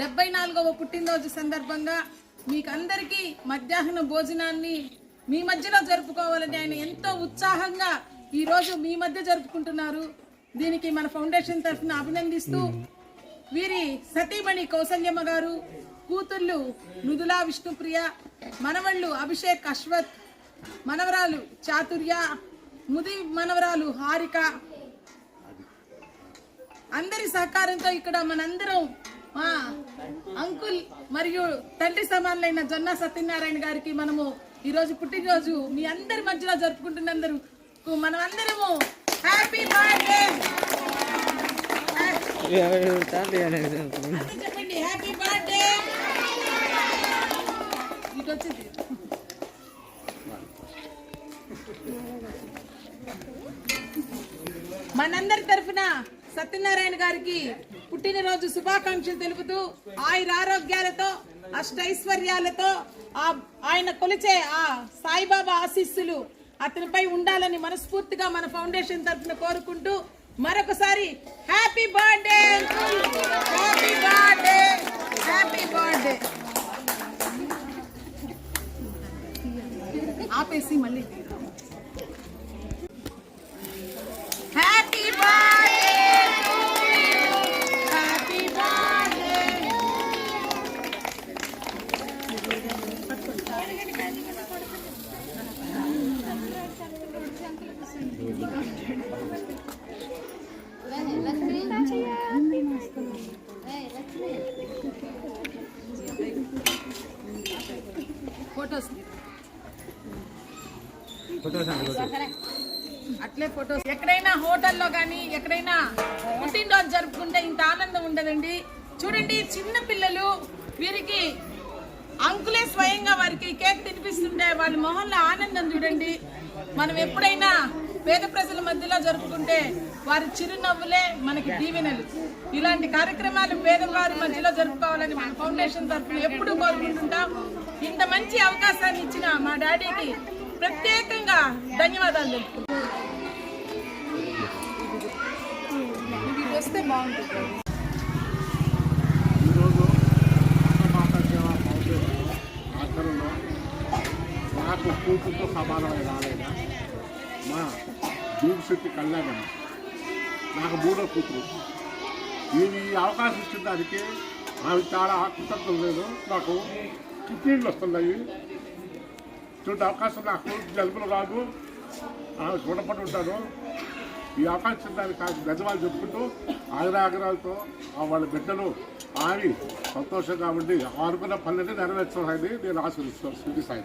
డెబ్బై నాలుగవ పుట్టినరోజు సందర్భంగా మీకు అందరికీ మధ్యాహ్న భోజనాన్ని మీ మధ్యలో జరుపుకోవాలని ఆయన ఎంతో ఉత్సాహంగా ఈరోజు మీ మధ్య జరుపుకుంటున్నారు. దీనికి మన ఫౌండేషన్ తరఫున అభినందిస్తూ వీరి సతీమణి కౌసల్యమ్మ గారు కూతుళ్ళు మృదులా విష్ణుప్రియ మనవళ్ళు అభిషేక్ అశ్వత్ మనవరాలు చాతుర్య ముది మనవరాలు హారిక. అందరి సహకారంతో ఇక్కడ మనందరం అంకుల్ మరియు తండ్రి సమానులైన జొన్న సత్యనారాయణ గారికి మనము ఈరోజు పుట్టినరోజు మీ అందరి మధ్యలో జరుపుకుంటున్నందరూ మనం అందరము హ్యాపీ బర్త్డే. చెప్పండి హ్యాపీ బర్త్డే. ఇటు వచ్చింది మనందరి తరఫున సత్యనారాయణ గారికి పుట్టినరోజు శుభాకాంక్షలు తెలుపుతూ ఆయన ఆరోగ్యాలతో అష్టైశ్వర్యాలతో ఆ ఆయన కొలిచే ఆ సాయిబాబా ఆశీస్సులు అతనిపై ఉండాలని మనస్ఫూర్తిగా మన ఫౌండేషన్ తరఫున కోరుకుంటూ మరొకసారి happy birthday! Happy birthday! Happy birthday! ఆపేసి మళ్ళీ happy birthday happy birthday photos అట్లే ఫొటోస్ ఎక్కడైనా హోటల్లో కానీ ఎక్కడైనా పుట్టినరోజు జరుపుకుంటే ఇంత ఆనందం ఉండదండి. చూడండి చిన్న పిల్లలు వీరికి అంకులే స్వయంగా వారికి కేక్ తినిపిస్తుంటే వాళ్ళ మొహంలో ఆనందం చూడండి. మనం ఎప్పుడైనా పేద ప్రజల మధ్యలో జరుపుకుంటే వారి చిరునవ్వులే మనకి దీవెనలు. ఇలాంటి కార్యక్రమాలు పేదవారి మధ్యలో జరుపుకోవాలని మన ఫౌండేషన్ తరఫున ఎప్పుడూ కోరుకుంటుంటాం. ఇంత మంచి అవకాశాన్ని ఇచ్చిన మా డాడీకి ప్రత్యేకంగా ధన్యవాదాలు తెలుపుకుంటాం ఇది వస్తే బాగుంటుంది. నాకు కూతురుతో సమానమైన రాలేదా? మా జీవిశెట్టి కళ్యాణం. నాకు మూడో కూతురు. ఇది ఈ అవకాశం ఇచ్చిన దానికి ఆమె చాలా కృతజ్ఞత లేదు నాకు కిడ్నీలు వస్తున్నాయి. చూడండి అవకాశం నాకు జలుబులు కాదు. ఆమె గుణపడి ఉంటాను. ఈ అవకాశం ఇచ్చిన దానికి నాకు చెప్పుకుంటూ ఆగ్రహాగ్రహాలతో ఆ వాళ్ళ బిడ్డలు ఆవి సంతోషంగా ఉండి అనుకున్న పనులన్నీ నెరవేర్చాలని నేను ఆశీర్వదిస్తున్నాను స్థితి సాయి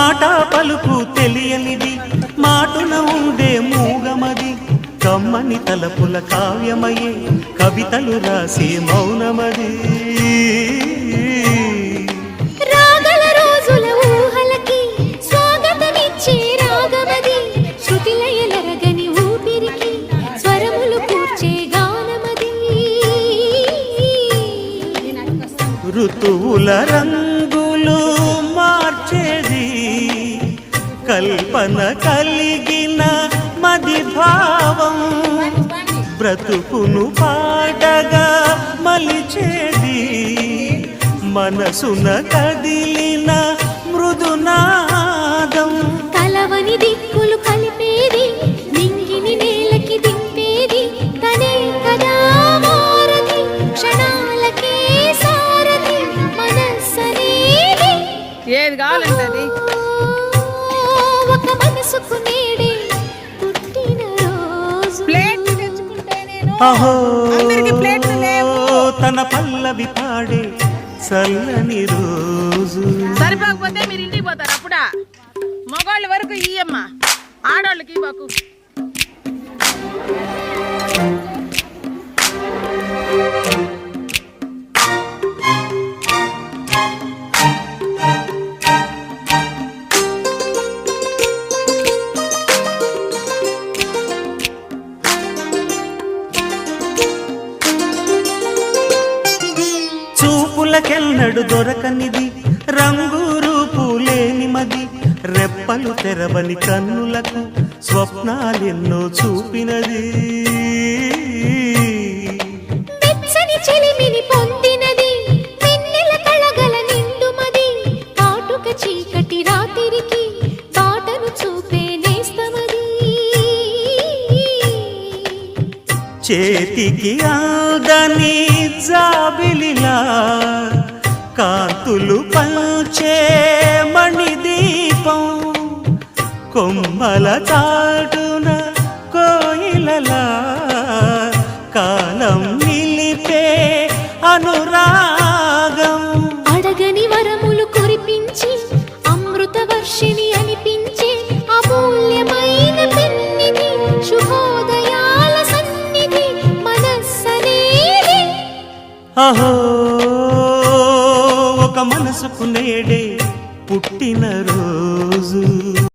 మాట పలుకు తెలియనిది మాటున ఉండే మూగమది. కమ్మని తలపుల కావ్యమయే కవితలు రాసే మౌనమది. కల్పన కలిగిన మది భావం. బ్రతుకును పాడగా మలిచేది మనసున కదిలిన మృదునాదం. కలవని దిక్కులు కలిపేది నింగిని నేలకి దింపేది. తనే కదా మారది క్షణాలకే సారది మనస్సనేది. ఏది కావాలంటే అహో తన పల్లవి పాడే చల్లని రోజు. సరిపోకపోతే మీరు ఇంటికి పోతారు అప్పుడా? మగవాళ్ళ వరకు ఇయ్యమ్మ. ఆడవాళ్ళకి ఇవ్వకు. చూపులకెన్నడు దొరకనిది. రంగు రూపు మది. రెప్పలు తెరవని కన్నులకు స్వప్నాలెన్నో చూపినది. చేతికి అందని జాబిలిలా కాంతులు పంచే మణిదీపం కొమ్మల చాటు ఒక మనసుకు నేడే పుట్టిన రోజు